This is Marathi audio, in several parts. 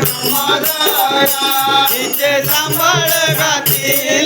ब्रह्मदाया इथे सांभाळ गातील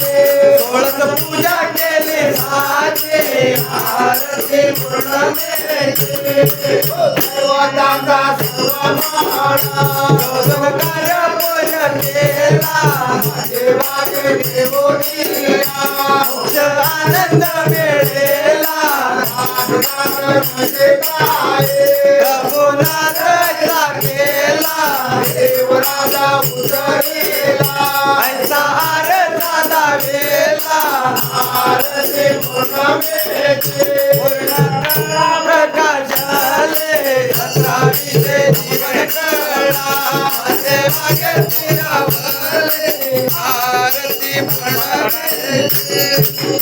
सोळस पूजा केली साजे आरती पूर्ण देवाचा सर्व माळा पूजन केला देवाचे देवोनीला आनंद मिळेला I am Eva, Eva,